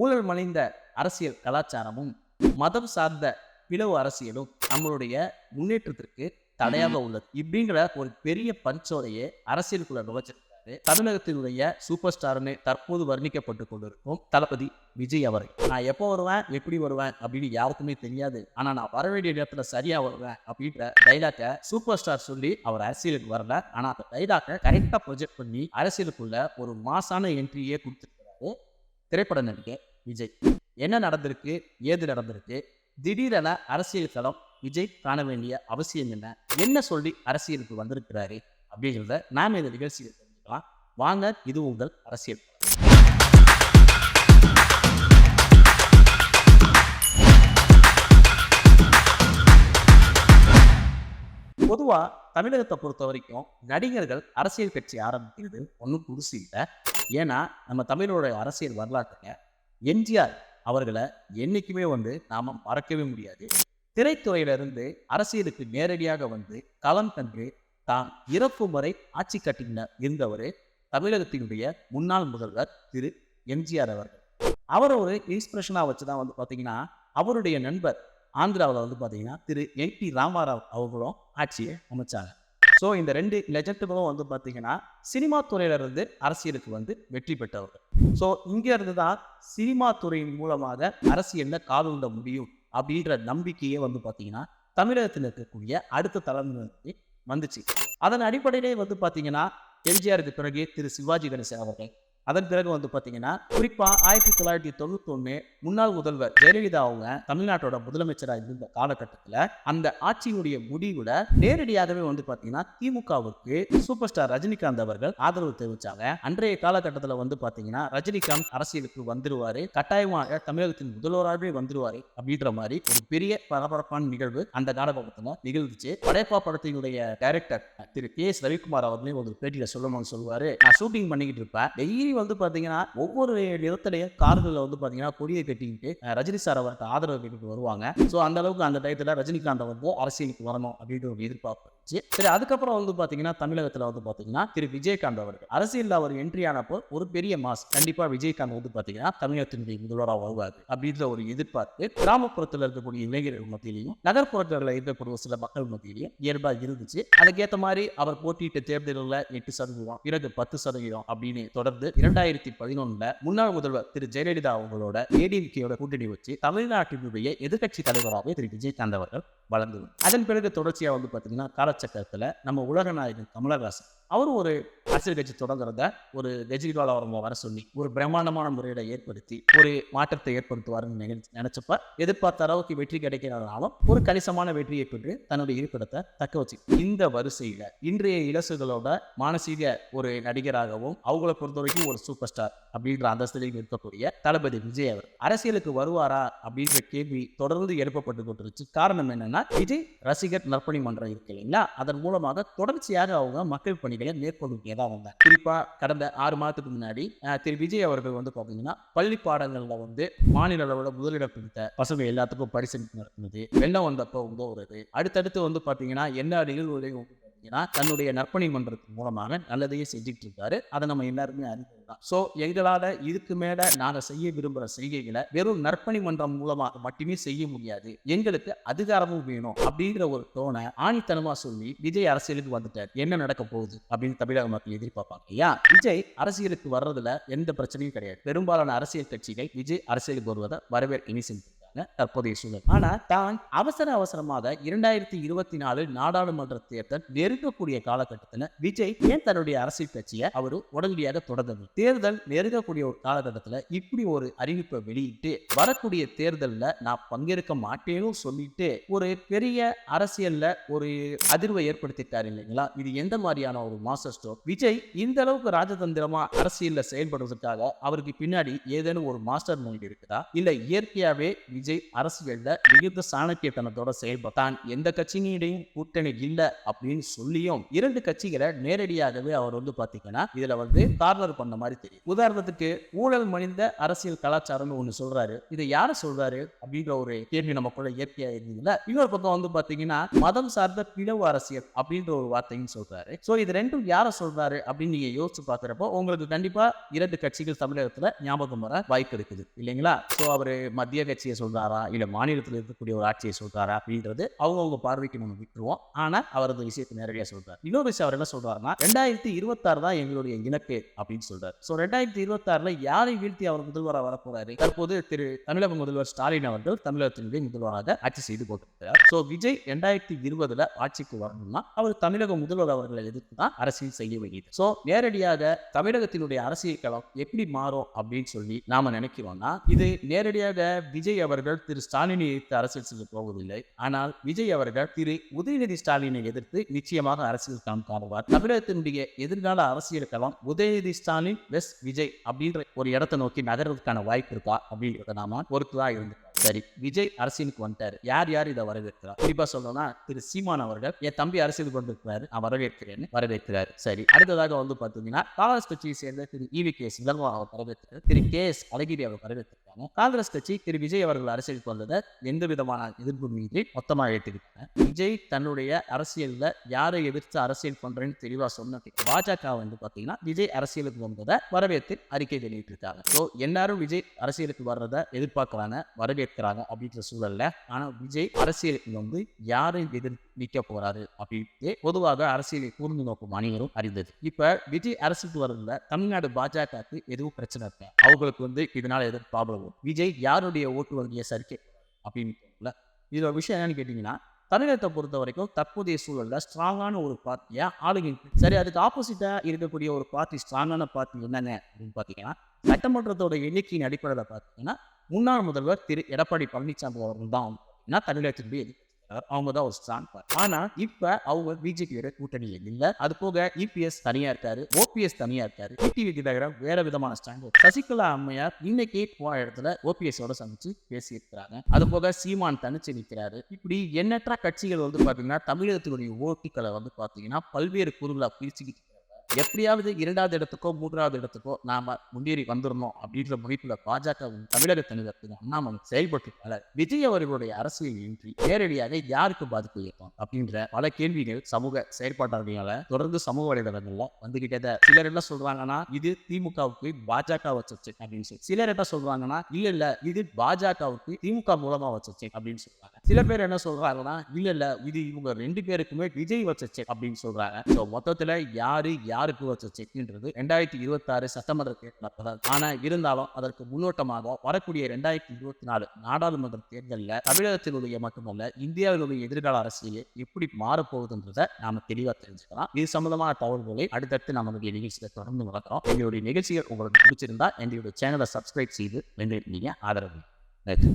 ஊழல் மலிந்த அரசியல் கலாச்சாரமும் மதம் சார்ந்த பிளவு அரசியலும் நம்மளுடைய முன்னேற்றத்திற்கு தடையாக உள்ளது. இப்படிங்கிற ஒரு பெரிய பஞ்சோடையே அரசியலுக்குள்ள நுழைச்சிருக்காரு தமிழகத்தினுடைய சூப்பர் ஸ்டார்னு தற்போது வர்ணிக்கப்பட்டு கொண்டிருக்கும் தளபதி விஜய் அவர்கள். நான் எப்போ வருவேன்? எப்படி வருவேன்? அப்படின்னு யாருக்குமே தெரியாது. ஆனா நான் வர வேண்டிய நேரத்துல சரியா வருவேன் அப்படின்ற டைலாக்கை சூப்பர் ஸ்டார் சொல்லி அவர் அரசியலுக்கு வரல. ஆனா அந்த டைலாக்கை கரெக்டா ப்ரொஜெக்ட் பண்ணி அரசியலுக்குள்ள ஒரு மாசான என்ட்ரியே கொடுத்துருக்காரு திரைப்பட நடிகர் விஜய். என்ன நடந்திருக்கு? ஏது நடந்திருக்கு? திடீரென அரசியல் தளம் விஜய் காண வேண்டிய அவசியம் என்ன? என்ன சொல்லி அரசியலுக்கு வந்திருக்கிறாரு? அப்படிங்கிறத நாம் இந்த நிகழ்ச்சியில் தெரிஞ்சுக்கலாம். வாங்க இது உங்கள் அரசியல் பொதுவாக தமிழகத்தை பொறுத்த வரைக்கும் நடிகர்கள் அரசியல் கட்சி ஆரம்பிக்கிறது ஒன்றும் புதுசு இல்லை. ஏன்னா நம்ம தமிழோட அரசியல் வரலாற்றுங்க எம்ஜிஆர் அவர்களை என்னைக்குமே வந்து நாம மறக்கவே முடியாது. திரைத்துறையிலிருந்து அரசியலுக்கு நேரடியாக வந்து களம் கண்டு தான் இறக்கும் வரை ஆட்சி கட்டினர் இருந்தவர் தமிழகத்தினுடைய முன்னாள் முதல்வர் திரு எம்ஜிஆர் அவர்கள். அவர் ஒரு இன்ஸ்பிரேஷனாக வச்சு தான் வந்து பார்த்தீங்கன்னா அவருடைய நண்பர் ஆந்திராவில் வந்து பார்த்தீங்கன்னா திரு என் டி ராமாராவ் அவர்களும் ஆட்சியை அமைச்சாங்க. ஸோ இந்த ரெண்டு லெஜண்டுகளும் வந்து பார்த்தீங்கன்னா சினிமா துறையிலிருந்து அரசியலுக்கு வந்து வெற்றி பெற்றவர்கள். ஸோ இங்கேருந்து தான் சினிமா துறையின் மூலமாக அரசியலில் காலூண்ட முடியும் அப்படின்ற நம்பிக்கையே வந்து பார்த்தீங்கன்னா தமிழகத்தில் இருக்கக்கூடிய அடுத்த தலைமுறைக்கு வந்துச்சு. அதன் அடிப்படையிலே வந்து பார்த்தீங்கன்னா எம்ஜிஆருக்கு பிறகு திரு சிவாஜி கணேசன் அவர்கள் அதன் பிறகு வந்து பார்த்தீங்கன்னா குறிப்பாக ஆயிரத்தி தொள்ளாயிரத்தி தொண்ணூத்தொன்னு முன்னாள் முதல்வர் ஜெயலலிதா அவங்க தமிழ்நாட்டோட முதலமைச்சராக இருந்த காலகட்டத்தில் அந்த ஆட்சியினுடைய முடிவுல நேரடியாகவே வந்து பார்த்தீங்கன்னா திமுகவுக்கு சூப்பர் ஸ்டார் ரஜினிகாந்த் அவர்கள் ஆதரவு தெரிவிச்சாங்க. அன்றைய காலகட்டத்தில் வந்து பார்த்தீங்கன்னா ரஜினிகாந்த் அரசியலுக்கு வந்துருவாரு கட்டாயமாக தமிழகத்தின் முதல்வராகவே வந்துருவாரு அப்படின்ற மாதிரி ஒரு பெரிய பரபரப்பான நிகழ்வு அந்த காலகட்டத்தில் நிகழ்ந்துச்சு. படைப்பா படத்தினுடைய டைரக்டர் திரு கே எஸ் ரவிக்குமார் அவர்களே ஒரு பேட்டியில் சொல்லணும்னு சொல்லுவாரு. நான் ஷூட்டிங் பண்ணிக்கிட்டு இருப்பேன். டெய்லி வந்து பாத்தீங்கன்னா ஒவ்வொரு இடத்துலயும் கார்களில் வந்து பாத்தீங்கன்னா கொடியை கட்டிக்கிட்டு ரஜினி சார் அவருக்கு ஆதரவு கேட்டுட்டு வருவாங்க. ஸோ அந்த அளவுக்கு அந்த டயத்தில் ரஜினிகாந்த் வந்து அரசியலுக்கு வரணும் அப்படின்ற ஒரு எதிர்பார்ப்பு. இருந்துச்சு சரி அதுக்கப்புறம் வந்து பார்த்தீங்கன்னா தமிழகத்தில் வந்து பார்த்தீங்கன்னா திரு விஜயகாந்த் அவர்கள். அரசியலில் அவர் என்ட்ரி ஆனப்போ ஒரு பெரிய மாஸ். கண்டிப்பாக விஜயகாந்த் வந்து பார்த்தீங்கன்னா தமிழகத்தினுடைய முதல்வராக வருவார். அப்படின்ற ஒரு எதிர்பார்ப்பு கிராமப்புறத்தில் இருக்கக்கூடிய இளைஞர்கள் மத்தியிலையும் நகர்ப்புறத்தில் இருக்கக்கூடிய சில மக்கள் மத்தியிலையும் இயல்பாக இருந்துச்சு. அதுக்கேற்ற மாதிரி அவர் போட்டியிட்ட தேர்தலில் எட்டு சதவீதம் பிறகு பத்து சதவீதம் அப்படின்னு தொடர்ந்து இரண்டாயிரத்தி பதினொன்னுல முன்னாள் முதல்வர் திரு ஜெயலலிதா அவங்களோட ஏடிஎம்கேயோட கூட்டணி வச்சு தமிழ்நாட்டினுடைய எதிர்க்கட்சி தலைவராக திரு விஜயகாந்த் அவர்கள் வளர்ந்தது. அதன் பிறகு தொடர்ச்சியாக வந்து பாத்தீங்கன்னா காலச்சக்கரத்தில் நம்ம உலக நாயகன் கமலஹாசன். அவர் ஒரு அரசியல் கட்சி தொடங்குறத ஒரு கெஜ்ரிவால் அவங்க வர சொல்லி ஒரு பிரம்மாண்டமான முறையில ஏற்படுத்தி ஒரு மாற்றத்தை ஏற்படுத்துவாருன்னு நினைச்சு- நினைச்சப்ப எதிர்பார்த்த அளவுக்கு வெற்றி கிடைக்கிறதுனாலும் ஒரு கணிசமான வெற்றியை பெற்று தன்னுடைய இருப்பிடத்தை தக்க வச்சு இந்த வரிசையில இன்றைய இலசுகளோட மானசீக ஒரு நடிகராகவும் அவங்கள பொறுத்த வரைக்கும் ஒரு சூப்பர் ஸ்டார் அப்படின்ற அந்தஸ்திலையும் இருக்கக்கூடிய தளபதி விஜய் அவர் அரசியலுக்கு வருவாரா அப்படின்ற கேள்வி தொடர்ந்து எழுப்பப்பட்டு கொண்டிருச்சு. காரணம் என்னன்னா விஜய் ரசிகர் நற்பணி மன்றம் இருக்கு இல்லைங்களா? அதன் மூலமாக தொடர்ச்சியாக அவங்க மக்கள் பணி நடவடிக்கைகளை தான் வந்தாங்க குறிப்பா கடந்த ஆறு மாதத்துக்கு முன்னாடி திரு. விஜய் அவர்கள் வந்து பாத்தீங்கன்னா பள்ளி பாடங்கள்ல வந்து மாநில அளவில் முதலிடம் பிடித்த பசங்க எல்லாத்துக்கும் பரிசு நடந்தது வெள்ளம் வந்தப்போ உதவுறது அடுத்தடுத்து வந்து பாத்தீங்கன்னா என்ன நிகழ்வுகளையும் ஏன்னா தன்னுடைய நற்பணி மன்றத்தின் மூலமாக நல்லதையே செஞ்சுட்டு இருக்காரு அதை நம்ம எல்லாருமே அறிந்ததுதான் ஸோ எங்களால இதுக்கு மேல நாங்கள் செய்ய விரும்புகிற செய்கைகளை வெறும் நற்பணி மன்றம் மூலமாக மட்டுமே செய்ய முடியாது. எங்களுக்கு அதிகாரமும் வேணும் அப்படிங்கிற ஒரு டோனை ஆணித்தனமா சொல்லி விஜய் அரசியலுக்கு வந்துட்டார். என்ன நடக்க போகுது அப்படின்னு தமிழக மக்கள் எதிர்பார்ப்பாங்க ஐயா விஜய் அரசியலுக்கு வர்றதுல எந்த பிரச்சனையும் கிடையாது. பெரும்பாலான அரசியல் கட்சிகள் விஜய் அரசியலுக்கு வருவதை வரவேற்க இனி செஞ்சு தற்போதைய சூழல். ஆனால் தான் அவசர அவசரமாக இரண்டாயிரத்தி இருபத்தி நாலு நாடாளுமன்ற தேர்தல் நெருங்கக்கூடிய காலகட்டத்தில் விஜய் ஏன் தன்னுடைய அரசியல் கட்சியை அவர் உடனடியாக தொடர்ந்தது? தேர்தல் நெருங்கக்கூடிய ஒரு காலகட்டத்தில் இப்படி ஒரு அறிவிப்பை வெளியிட்டு வரக்கூடிய தேர்தலில் நான் பங்கேற்க மாட்டேன்னு சொல்லிட்டு ஒரு பெரிய அரசியல்ல ஒரு அதிர்வை ஏற்படுத்திட்டார் இல்லைங்களா? இது எந்த மாதிரியான ஒரு மாஸ்டர் ஸ்ட்ரோக் விஜய் இந்த அளவுக்கு ராஜதந்திரமா அரசியல்ல செயல்படுவதற்காக அவருக்கு பின்னாடி ஏதேனும் ஒரு மாஸ்டர் மைண்ட் இருக்குதா? இல்ல இயற்கையாவே விஜய் விஜய் அரசியல்ல மிகுந்த சாணக்கியத்தனத்தோட செயல்பட்டான். எந்த கட்சியிடையும் கூட்டணி இல்ல அப்படின்னு சொல்லியும் இரண்டு கட்சிகளை நேரடியாகவே அவர் வந்து பாத்தீங்கன்னா இதுல வந்து கார்னர் பண்ண மாதிரி தெரியும். உதாரணத்துக்கு ஊழல் மனித அரசியல் கலாச்சாரம்னு ஒண்ணு சொல்றாரு. இதை யார சொல்றாரு? அப்படின்ற ஒரு கேள்வி நமக்குள்ள இயற்கையா இருந்ததுல. இன்னொரு பக்கம் வந்து பாத்தீங்கன்னா மதம் சார்ந்த பிளவு அரசியல் அப்படின்ற ஒரு வார்த்தையும் சொல்றாரு. சோ இது ரெண்டும் யார சொல்றாரு அப்படின்னு நீங்க யோசிச்சு பாக்குறப்போ உங்களுக்கு கண்டிப்பா இரண்டு கட்சிகள் தமிழகத்துல ஞாபகம் வர வாய்ப்பு இருக்குது. இல்லைங்களா? சோ அவரு மத்திய கட்சியை சொல்றாரா. சொல்கிறாரா இல்லை மாநிலத்தில் இருக்கக்கூடிய ஒரு ஆட்சியை சொல்கிறாரா அப்படின்றது அவங்கவுங்க பார்வைக்கு நம்ம விட்டுருவோம். ஆனால் அவர் அந்த விஷயத்தை நேரடியாக சொல்கிறார் இன்னொரு விஷயம் அவர் என்ன சொல்றாருன்னா ரெண்டாயிரத்தி இருபத்தாறு தான் எங்களுடைய இலக்கு அப்படின்னு சொல்கிறார் ஸோ ரெண்டாயிரத்தி இருபத்தாறில் யாரை வீழ்த்தி அவர் முதல்வராக வரப்போறாரு? தற்போது திரு தமிழக முதல்வர் ஸ்டாலின் அவர்கள் தமிழகத்தினுடைய முதல்வராக ஆட்சி செய்து கொண்டிருக்கிறார். ஸோ விஜய் ரெண்டாயிரத்தி இருபதுல ஆட்சிக்கு வரணும்னா அவர் தமிழக முதல்வர் அவர்களை எதிர்த்து தான் அரசியல் செய்ய வேண்டியது. ஸோ நேரடியாக தமிழகத்தினுடைய அரசியல் களம் எப்படி மாறும் அப்படின்னு சொல்லி நாம நினைக்கிறோம்னா இது நேரடியாக விஜய் அவர் அவர்கள் திரு ஸ்டாலினை எதிர்த்து அரசியல் செல்ல போவதில்லை. ஆனால் விஜய் அவர்கள் திரு உதயநிதி ஸ்டாலினை எதிர்த்து நிச்சயமாக அரசியல் களம் காணுவார். தமிழகத்தினுடைய எதிர்கால அரசியல் களம் உதயநிதி ஸ்டாலின் வெஸ் விஜய் அப்படின்ற ஒரு இடத்தை நோக்கி நகர்வதற்கான வாய்ப்பு இருக்கா அப்படின்றத நாம பொறுத்துதான் இருந்து சரி விஜய் அரசியலுக்கு வந்துட்டாரு. யார் யார் இதை வரவேற்கிறார்? குறிப்பா சொல்லணும்னா திரு சீமான் அவர்கள் என் தம்பி அரசியலுக்கு வந்திருக்கிறாரு. நான் வரவேற்கிறேன்னு வரவேற்கிறாரு. சரி அடுத்ததாக வந்து பாத்தீங்கன்னா காங்கிரஸ் கட்சியை சேர்ந்த திரு இவி கே சிதம்பரம் அவர் வரவேற்கிறார். திரு கே எஸ் அழகிரி அவர் இருந்தாலும் காங்கிரஸ் கட்சி திரு. விஜய் அவர்கள் அரசியலுக்கு வந்ததை எந்த விதமான எதிர்ப்பு மீறி மொத்தமாக ஏற்றுக்கிட்டாங்க விஜய் தன்னுடைய அரசியலில் யாரை எதிர்த்து அரசியல் பண்றேன்னு தெளிவாக சொன்ன பாஜக வந்து பார்த்தீங்கன்னா விஜய் அரசியலுக்கு வந்ததை வரவேற்று அறிக்கை வெளியிட்டிருக்காங்க. ஸோ எல்லாரும் விஜய் அரசியலுக்கு வர்றதை எதிர்பார்க்கறாங்க வரவேற்கிறாங்க அப்படின்ற சூழல்ல ஆனால் விஜய் அரசியலுக்கு வந்து யாரை எதிர்த்து நிற்க போறாரு அப்படின்ட்டு பொதுவாக அரசியலை கூர்ந்து நோக்கும் அனைவரும் அறிந்தது. இப்ப விஜய் அரசுக்கு வரதுல தமிழ்நாடு பாஜகவுக்கு எதுவும் பிரச்சனை இல்லை. அவங்களுக்கு வந்து இதனால எதுவும் ப்ராப்ளம் விஜய் யாருடைய ஓட்டு வங்கிய சரிக்கை அப்படின்னு இதோட விஷயம் என்னன்னு கேட்டீங்கன்னா தமிழகத்தை பொறுத்த வரைக்கும் தற்போதைய சூழலில் ஸ்ட்ராங்கான ஒரு பார்ட்டியா ஆளுங்க சரி அதுக்கு ஆப்போசிட்டா இருக்கக்கூடிய ஒரு பார்ட்டி ஸ்ட்ராங்கான பார்ட்டி என்னென்ன அப்படின்னு பார்த்தீங்கன்னா சட்டமன்றத்தோட எண்ணிக்கையின் அடிப்படையில் பார்த்தீங்கன்னா முன்னாள் முதல்வர் திரு. எடப்பாடி பழனிசாமி அவர்கள் தான் பார்த்தீங்கன்னா தமிழகத்தினுடைய அவங்க தான் ஒரு ஸ்ட்ராங் பார்ட் ஆனா இப்ப அவங்க பிஜேபியோட கூட்டணியில் இல்ல. அது போக இபிஎஸ் தனியா இருக்காரு ஓபிஎஸ் தனியா இருக்காரு. டிடிவி தினகரன் வேற விதமான ஸ்டாண்ட் சசிகலா அம்மையார் இன்னைக்கு போன இடத்துல ஓபிஎஸ் ஓட சந்திச்சு பேசியிருக்கிறாங்க. அது போக சீமான் தனிச்சு நிற்கிறாரு இப்படி எண்ணற்ற கட்சிகள் வந்து பாத்தீங்கன்னா தமிழகத்தினுடைய ஓட்டுக்களை வந்து பாத்தீங்கன்னா பல்வேறு குழுக்களா பிரிச்சுக்கிட்டு எப்படியாவது இரண்டாவது இடத்துக்கோ மூன்றாவது இடத்துக்கோ நாம முன்னேறி வந்துடணும் அப்படின்ற முடிப்புல பாஜக தமிழக தமிழகத்தின் அண்ணாமலை செயல்பட்டு விஜய் அவர்களுடைய அரசியல் இன்றி நேரடியாக யாருக்கு பாதிப்பு ஏற்படும் அப்படின்ற பல கேள்விகள் சமூக செயற்பாட்டாளர்களால தொடர்ந்து சமூக வலைதளங்கள்ல வந்துகிட்டே சிலர் என்ன சொல்றாங்கன்னா இது திமுகவுக்கு பாஜக வச்சிருச்சு அப்படின்னு சொல்லி. சிலர் என்ன சொல்றாங்கன்னா இல்ல இல்ல இது பாஜகவுக்கு திமுக மூலமா வச்சிருச்சு அப்படின்னு சொல்றாங்க. சில பேர் என்ன சொல்றாங்கன்னா இல்ல இல்ல இது இவங்க ரெண்டு பேருக்குமே விஜய் வச்ச செக் அப்படின்னு சொல்றாங்க. சோ மொத்தத்துல யாரு யாருக்கு வச்ச செக்ன்றது ரெண்டாயிரத்தி இருபத்தி ஆறு சட்டமன்ற தேர்தல் ஆனா இருந்தாலும் அதற்கு முன்னோட்டமாக வரக்கூடிய ரெண்டாயிரத்தி இருபத்தி நாலு நாடாளுமன்ற தேர்தலில் தமிழகத்தினுடைய மட்டுமல்ல இந்தியாவினுடைய எதிர்கால அரசியல் எப்படி மாறப்போகுதுன்றதை நாம தெளிவா தெரிஞ்சுக்கலாம். இது சம்பந்தமான தகவல்களை அடுத்தடுத்து நம்மளுடைய நிகழ்ச்சியில தொடர்ந்து வளர்க்குறோம் எங்களுடைய நிகழ்ச்சிகள் உங்களுக்கு பிடிச்சிருந்தா எங்களுடைய சேனலை சப்ஸ்கிரைப் செய்து வென்றிருந்தீங்க ஆதரவு. நன்றி.